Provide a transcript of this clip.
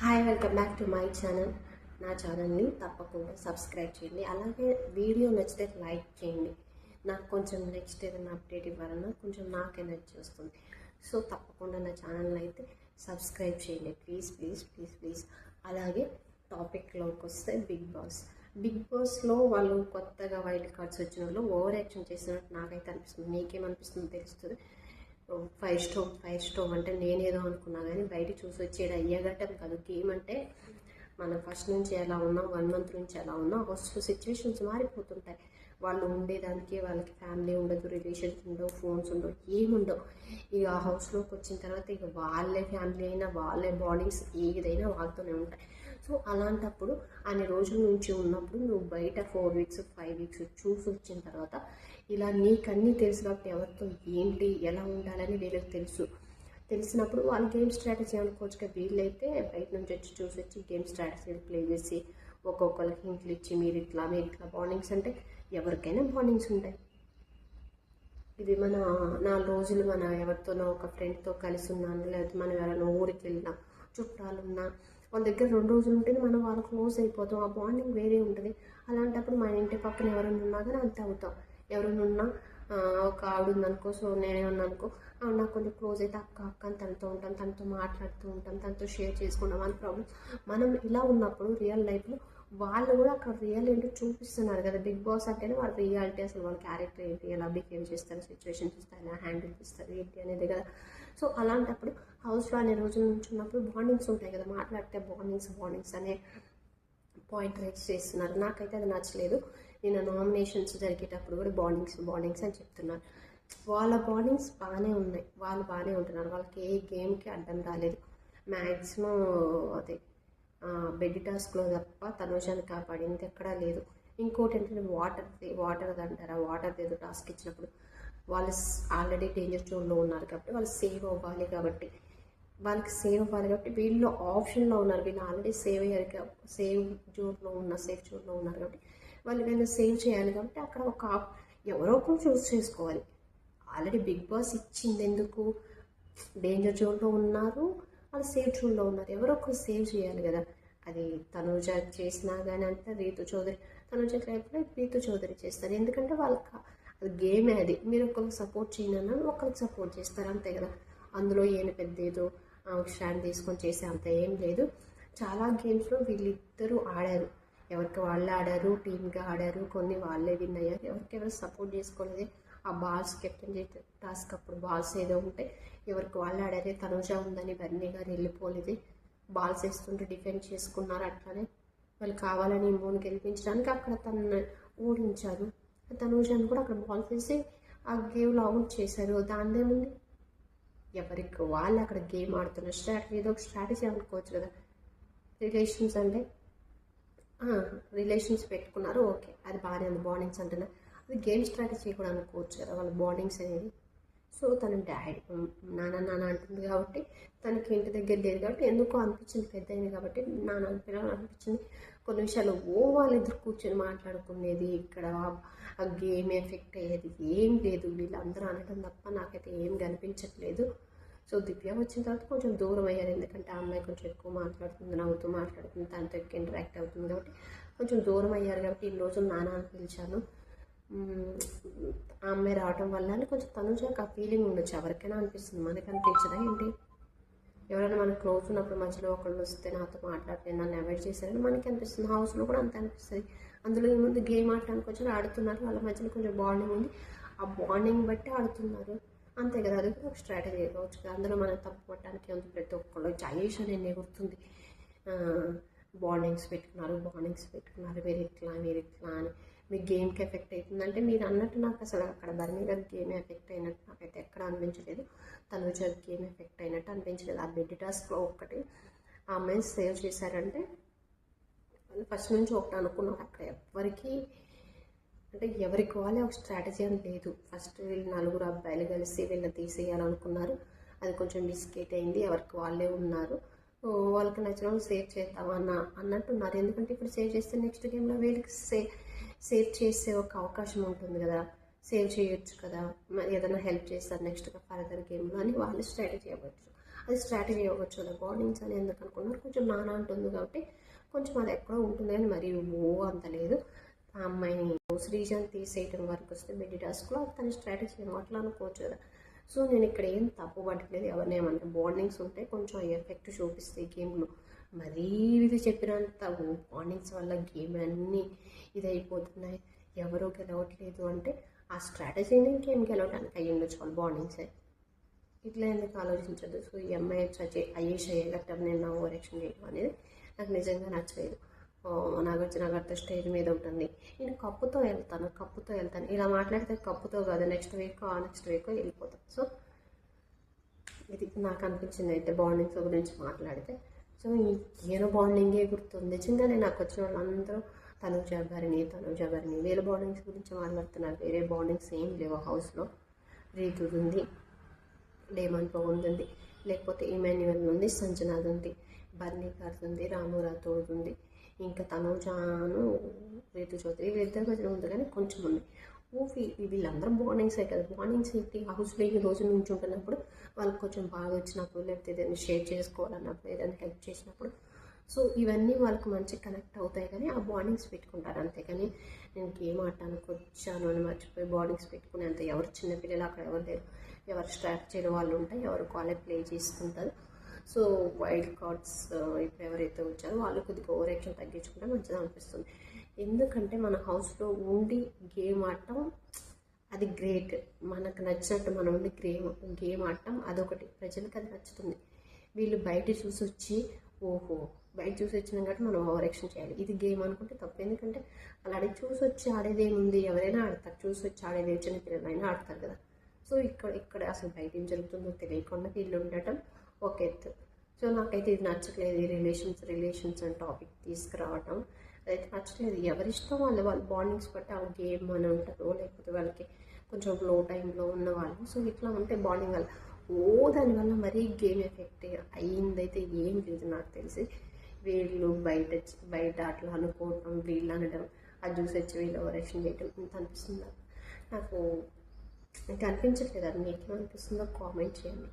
Hi welcome back to my channel నా ఛానల్ని తప్పకుండా సబ్స్క్రైబ్ చేయండి. అలాగే వీడియో నచ్చితే లైక్ చేయండి. నాకు కొంచెం నెక్స్ట్ ఏదైనా అప్డేట్ ఇవ్వాలన్నా కొంచెం నాకు ఎనర్జీ వస్తుంది. సో తప్పకుండా నా ఛానల్ అయితే సబ్స్క్రైబ్ చేయండి. ప్లీజ్ ప్లీజ్ ప్లీజ్ ప్లీజ్ అలాగే టాపిక్లోకి వస్తే బిగ్ బాస్ బిగ్ బాస్లో వాళ్ళు కొత్తగా వైల్డ్ కార్డ్స్ వచ్చిన వాళ్ళు ఓవర్ యాక్షన్ చేసినట్టు నాకైతే అనిపిస్తుంది. మీకేమనిపిస్తుందో తెలుస్తుంది. ఫైవ్ స్టోవ్ ఫైవ్ స్టోవ్ అంటే నేనేదో అనుకున్నా కానీ బయట చూసి వచ్చేది అయ్యగట్టం కాదు. గేమ్ అంటే మనం ఫస్ట్ నుంచి ఎలా ఉన్నాం వన్ మంత్ నుంచి ఎలా ఉన్నాం ఫస్ట్ సిచ్యువేషన్స్ మారిపోతుంటాయి. వాళ్ళు ఉండేదానికి వాళ్ళకి ఫ్యామిలీ ఉండదు రిలేషన్స్ ఉండవు ఫోన్స్ ఉండవు ఏముండవు. ఇక ఆ హౌస్లోకి వచ్చిన తర్వాత ఇక వాళ్ళే ఫ్యామిలీ అయినా వాళ్ళే బాండింగ్స్ ఏదైనా వాళ్ళతోనే ఉంటాయి. సో అలాంటప్పుడు అన్ని రోజుల నుంచి ఉన్నప్పుడు నువ్వు బయట ఫోర్ వీక్స్ ఫైవ్ వీక్స్ చూసి వచ్చిన తర్వాత ఇలా నీకన్నీ తెలుసు కాబట్టి ఎవరితో ఏంటి ఎలా ఉండాలని వీళ్ళకి తెలుసు. తెలిసినప్పుడు వాళ్ళు గేమ్ స్ట్రాటజీ అనుకోవచ్చుగా వీళ్ళైతే బయట నుంచి వచ్చి చూసి వచ్చి గేమ్ స్ట్రాటజీలు ప్లే చేసి ఒక్కొక్కరికి హింట్లు ఇచ్చి మీరు ఇట్లా మీరు ఇట్లా బాండింగ్స్ అంటే ఎవరికైనా బాండింగ్స్ ఉంటాయి. ఇది మన నాలుగు రోజులు మన ఎవరితోనో ఒక ఫ్రెండ్తో కలిసి ఉన్నాను లేకపోతే మనం ఎవరైనా ఊరికి వెళ్ళినా చుట్టాలు ఉన్నా వాళ్ళ దగ్గర రెండు రోజులు ఉంటేనే మనం వాళ్ళు క్లోజ్ అయిపోతాం. ఆ బాండింగ్ వేరే ఉంటుంది. అలాంటప్పుడు మన ఇంటి పక్కన ఎవరైనా ఉన్నా కానీ అంతే అవుతాం. ఎవరైనా ఉన్నా ఒక ఆవిడ ఉందనుకో సో నేనే ఉన్నానుకో ఆవిడ నాకు కొంచెం క్లోజ్ అయితే అక్క అక్క అని తనతో ఉంటాం తనతో మాట్లాడుతూ ఉంటాం తనతో షేర్ చేసుకుంటాం అని ప్రాబ్లం మనం ఇలా ఉన్నప్పుడు రియల్ లైఫ్లో వాళ్ళు కూడా అక్కడ రియల్ ఏంటో చూపిస్తున్నారు కదా. బిగ్ బాస్ అంటేనే వాళ్ళ రియాలిటీ అసలు వాళ్ళ క్యారెక్టర్ ఏంటి ఎలా బిహేవ్ చేస్తారు సిచ్యువేషన్స్ ఇస్తారు ఎలా హ్యాండిల్ చేస్తారు ఏంటి అనేది కదా. సో అలాంటప్పుడు హౌస్లో అనే రోజుల నుంచి ఉన్నప్పుడు బాండింగ్స్ ఉంటాయి కదా. మాట్లాడితే బాండింగ్స్ బాండింగ్స్ అనే పాయింట్ రైజ్ చేస్తున్నారు. నాకైతే అది నచ్చలేదు. నేను నామినేషన్స్ జరిగేటప్పుడు కూడా బాండింగ్స్ బాండింగ్స్ అని చెప్తున్నారు. వాళ్ళ బాండింగ్స్ బాగానే ఉన్నాయి. వాళ్ళు బాగానే ఉంటున్నారు. వాళ్ళకి ఏ గేమ్కి అడ్డం రాలేదు. మ్యాక్సిమం అదే బెడ్ టాస్క్లో తప్ప తనుజాన్ని కాపాడింది ఎక్కడా లేదు. ఇంకోటి ఏంటంటే వాటర్ వాటర్ అంటారా? వాటర్ ఏదో టాస్క్ ఇచ్చినప్పుడు వాళ్ళు ఆల్రెడీ డేంజర్ జోన్లో ఉన్నారు కాబట్టి వాళ్ళు సేవ్ అవ్వాలి కాబట్టి వాళ్ళకి సేవ్ అవ్వాలి కాబట్టి వీళ్ళు ఆప్షన్లో ఉన్నారు. వీళ్ళు ఆల్రెడీ సేవ్ అయ్యారు కాబట్టి సేవ్ జోన్లో ఉన్న సేఫ్ జోన్లో ఉన్నారు కాబట్టి వాళ్ళు ఏదైనా సేవ్ చేయాలి కాబట్టి అక్కడ ఒక ఎవరో ఒకరు చూస్ చేసుకోవాలి. ఆల్రెడీ బిగ్ బాస్ ఇచ్చింది ఎందుకు డేంజర్ జోన్లో ఉన్నారు. వాళ్ళు సేఫ్ జోన్లో ఉన్నారు. ఎవరో ఒకరు సేవ్ చేయాలి కదా. అది తనుజ చేసినా కానీ అంతా రీతు చౌదరి తనుజ లేకపోతే రీతు చౌదరి చేస్తారు. ఎందుకంటే వాళ్ళకి అది గేమే అది. మీరు ఒకరికి సపోర్ట్ చేయనన్నా ఒకరికి సపోర్ట్ చేస్తారు. అంతే కదా. అందులో ఏమి పెద్ద ఏదో స్టాండ్ తీసుకొని చేసే అంత ఏం లేదు. చాలా గేమ్స్లో వీళ్ళిద్దరూ ఆడారు. ఎవరికి వాళ్ళు ఆడారు టీమ్గా ఆడారు కొన్ని వాళ్ళే విన్ అయ్యారు. ఎవరికి ఎవరు సపోర్ట్ చేసుకోలేదు. ఆ బాల్స్ కెప్టెన్ చేసే టాస్క్ అప్పుడు బాల్స్ ఏదో ఉంటే ఎవరికి వాళ్ళు ఆడారే. తనుజ ఉందని బర్నీ గారు వెళ్ళిపోలేదు. బాల్స్ వేస్తుంటే డిఫెండ్ చేసుకున్నారు అట్లానే. వాళ్ళు కావాలని మూడు గెలిపించడానికి అక్కడ తనని ఓడించారు తనుజాను కూడా అక్కడ బాల్స్ వేసి ఆ గేమ్లో అవుట్ చేశారు. దానిదేముంది ఎవరికి వాళ్ళు అక్కడ గేమ్ ఆడుతున్న స్ట్రాటజీ ఏదో ఒక స్ట్రాటజీ అనుకోవచ్చు కదా. రిలేషన్స్ అంటే రిలేషన్స్ పెట్టుకున్నారు. ఓకే. అది బాగానే ఉంది. బాండింగ్స్ అంటున్నా అది గేమ్ స్ట్రాటజీ కూడా అనుకోవచ్చు కదా వాళ్ళ బాండింగ్స్ అనేది. సో తన డాడీ నాన్న నాన్న అంటుంది కాబట్టి తనకి ఇంటి దగ్గర లేదు కాబట్టి ఎందుకో అనిపించింది పెద్ద అయింది కాబట్టి నాన్న పిల్లలు అనిపించింది. కొన్ని విషయాలు ఓ వాళ్ళిద్దరు కూర్చొని మాట్లాడుకునేది ఇక్కడ ఆ గేమ్ ఎఫెక్ట్ అయ్యేది ఏం లేదు. వీళ్ళందరూ అనడం తప్ప నాకైతే ఏం కనిపించట్లేదు. సో దివ్య వచ్చిన తర్వాత కొంచెం దూరం అయ్యారు ఎందుకంటే ఆ అమ్మాయి కొంచెం ఎక్కువ మాట్లాడుతుంది నవ్వుతూ మాట్లాడుతుంది తనతో ఎక్కువ ఇంటరాక్ట్ అవుతుంది కాబట్టి కొంచెం దూరం అయ్యారు కాబట్టి ఈ రోజు నాన్న అని పిలిచాను. ఆ అమ్మాయి రావడం వల్ల కొంచెం కొంచెం నాకు ఆ ఫీలింగ్ ఉండొచ్చు. ఎవరికైనా అనిపిస్తుంది. మనకి అనిపించదా ఏంటి? ఎవరైనా మనకు క్లోజ్ ఉన్నప్పుడు మధ్యలో ఒకళ్ళు వస్తే నాతో మాట్లాడితే నన్ను అవాయిడ్ చేశారని మనకి అనిపిస్తుంది. హౌస్లో కూడా అంత అనిపిస్తుంది. అందులో ఏముంది? గేమ్ ఆడటానికి వచ్చి ఆడుతున్నారు. వాళ్ళ మధ్యలో కొంచెం బాండింగ్ ఉంది. ఆ బాండింగ్ బట్టి ఆడుతున్నారు. అంతే కదా అది ఒక స్ట్రాటజీ కావచ్చు కదా. అందులో మనం తప్పు పట్టడానికి ఉంది ప్రతి ఒక్కళ్ళు జయేష్ అని ఎగురుతుంది బాండింగ్స్ పెట్టుకున్నారు బాండింగ్స్ పెట్టుకున్నారు మీరు ఇట్లా మీరు ఇట్లా అని. మీ గేమ్కి ఎఫెక్ట్ అవుతుందంటే మీరు అన్నట్టు నాకు అసలు అక్కడ బర్మీ గారి గేమ్ ఎఫెక్ట్ అయినట్టు నాకైతే ఎక్కడ అనిపించలేదు. తనుజ గేమ్ ఎఫెక్ట్ అయినట్టు అనిపించలేదు. ఆ బెడ్ టాస్క్లో ఒక్కటి ఆ అమ్మాయిని సేవ్ చేశారంటే ఫస్ట్ నుంచి ఒకటి అనుకున్నారు. అక్కడ ఎవరికి అంటే ఎవరికి వాళ్ళే ఒక స్ట్రాటజీ అని లేదు. ఫస్ట్ వీళ్ళు నలుగురు అబ్బాయిలు కలిసి వీళ్ళని తీసేయాలనుకున్నారు. అది కొంచెం మిస్కేట్ అయింది. ఎవరికి వాళ్ళే ఉన్నారు. వాళ్ళకి నచ్చిన వాళ్ళు సేవ్ చేద్దాం అన్న అన్నట్టున్నారు. ఎందుకంటే ఇప్పుడు సేవ్ చేస్తే నెక్స్ట్ గేమ్లో వీళ్ళకి సే సేవ్ చేసే ఒక అవకాశం ఉంటుంది కదా. సేవ్ చేయొచ్చు కదా. మరి ఏదైనా హెల్ప్ చేస్తారు నెక్స్ట్ ఫర్దర్ గేమ్లో అని వాళ్ళు స్ట్రాటజీ అవ్వచ్చు అది స్ట్రాటజీ అవ్వచ్చు కదా బాండింగ్స్ అని ఎందుకు అనుకున్నారు? కొంచెం నానా ఉంటుంది కాబట్టి కొంచెం అది ఎక్కడో ఉంటుంది కానీ మరి ఓ అంత లేదు. ఆ అమ్మాయిని శ్రీజన్ తీసేయటం వరకు వస్తే మిడ్ టాస్క్లో తన స్ట్రాటజీ ఏమో అట్లా అనుకోవచ్చు కదా సో నేను ఇక్కడ ఏం తప్పు పట్టలేదు ఎవరిని ఏమంటే బాండింగ్స్ ఉంటే కొంచెం ఎఫెక్ట్ చూపిస్తాయి గేమ్లో మరీ ఇది చెప్పినంత బాండింగ్స్ వల్ల గేమ్ అన్నీ ఇదైపోతున్నాయి ఎవరో గెలవట్లేదు అంటే ఆ స్ట్రాటజీని గేమ్ గెలవడానికి అయ్యి ఉండొచ్చు వాళ్ళు బాండింగ్స్ ఇట్లా ఎందుకు ఆలోచించదు సో ఈ అమ్మాయి వచ్చి అయ్యేష్ అయ్యేటట్టు నేను నా ఓవర్ యాక్షన్ చేయడం అనేది నాకు నిజంగా నచ్చలేదు నాగార్జునగర్తో స్టేజ్ మీద ఉంటుంది. నేను కప్పుతో వెళ్తాను కప్పుతో వెళ్తాను. ఇలా మాట్లాడితే కప్పుతో కాదు నెక్స్ట్ వీక్ ఆ నెక్స్ట్ వీక్ వెళ్ళిపోతాను సో ఇది నాకు అనిపించింది అయితే బాండింగ్స్ గురించి మాట్లాడితే. సో ఏను బాండింగే గుర్తుంది. నిజంగానే నాకు వచ్చిన వాళ్ళందరూ తనుజ గారిని తనుజ గారిని వీళ్ళ బాండింగ్స్ గురించి మాట్లాడుతున్నారు. వేరే బాండింగ్స్ ఏం లేవు హౌస్లో రీతు ఉంది డేమన్ ఉంది లేకపోతే ఇమాన్యువల్ ఉంది సంజనాథ్ ఉంది బర్నీ గారిది ఉంది రాము ఉంది. ఇంకా తనుజాను రేతు చౌదరి వీళ్ళిద్దరి మధ్యలో ఉంది కానీ కొంచెం ఉంది. ఓ వీళ్ళందరూ మార్నింగ్స్ కదా మార్నింగ్స్ అయితే హౌస్లో ఈ రోజు నుంచి ఉంటున్నప్పుడు వాళ్ళకి కొంచెం బాగా వచ్చినప్పుడు లేకపోతే ఏదైనా షేర్ చేసుకోవాలన్నప్పుడు ఏదైనా హెల్ప్ చేసినప్పుడు. సో ఇవన్నీ వాళ్ళకి మంచి కనెక్ట్ అవుతాయి కానీ ఆ బాండింగ్స్ పెట్టుకుంటారు అంతేకాని నేను గేమ్ ఆడటానికి వచ్చాను అని మర్చిపోయి బాండింగ్స్ పెట్టుకునేంత ఎవరు చిన్నపిల్లలు అక్కడ ఎవరు లేరు. ఎవరు స్ట్రాటజీలు వాళ్ళు ఉంటాయి ఎవరు కాలేజ్ ప్లే చేసుకుంటారు. సో వైల్డ్ కార్డ్స్ ఇప్పుడు ఎవరైతే వచ్చారో వాళ్ళు కొద్దిగా ఓవర్ యాక్షన్ తగ్గించుకుంటే మంచిది అనిపిస్తుంది. ఎందుకంటే మన హౌస్లో ఉండి గేమ్ ఆడటం అది గ్రేట్. మనకు నచ్చినట్టు మనం ఉండి గేమ్ గేమ్ ఆడటం అదొకటి. ప్రజలకు అది నచ్చుతుంది. వీళ్ళు బయట చూసి వచ్చి ఓహో బయట చూసి వచ్చినాం కాబట్టి మనం ఓవర్ యాక్షన్ చేయాలి. ఇది గేమ్ అనుకుంటే తప్పు. ఎందుకంటే అలా అడిగి చూసి వచ్చి ఆడేది ఏముంది? ఎవరైనా ఆడతారు. చూసి వచ్చి ఆడేది చిన్న పిల్లలైనా ఆడతారు కదా. సో ఇక్కడ ఇక్కడ అసలు బయట ఏం జరుగుతుందో తెలియకుండా వీళ్ళు ఉండటం ఒక ఎత్తు సో నాకైతే ఇది నచ్చట్లేదు ఈ రిలేషన్స్ రిలేషన్స్ అండ్ టాపిక్ తీసుకురావటం. అదైతే నచ్చలేదు ఎవరిష్టం వాళ్ళు వాళ్ళ బాండింగ్స్ బట్టి ఆ గేమ్ అని ఉంటారో లేకపోతే వాళ్ళకి కొంచెం లో టైంలో ఉన్న వాళ్ళు. సో ఇట్లా ఉంటే బాండింగ్ వల్ల ఓ దానివల్ల మరీ గేమ్ ఎఫెక్ట్ అయ్యిందైతే ఏం లేదు నాకు తెలిసి. వీళ్ళు బయట బయట అట్లా అనుకోవటం వీళ్ళు అనడం అది చూసి వచ్చి వీళ్ళు ఓవరేషన్ చేయడం ఇంత అనిపిస్తుంది? నాకు నాకు ఇంకా అనిపించట్లేదు. అది మీకు ఏమనిపిస్తుందో కామెంట్ చేయండి.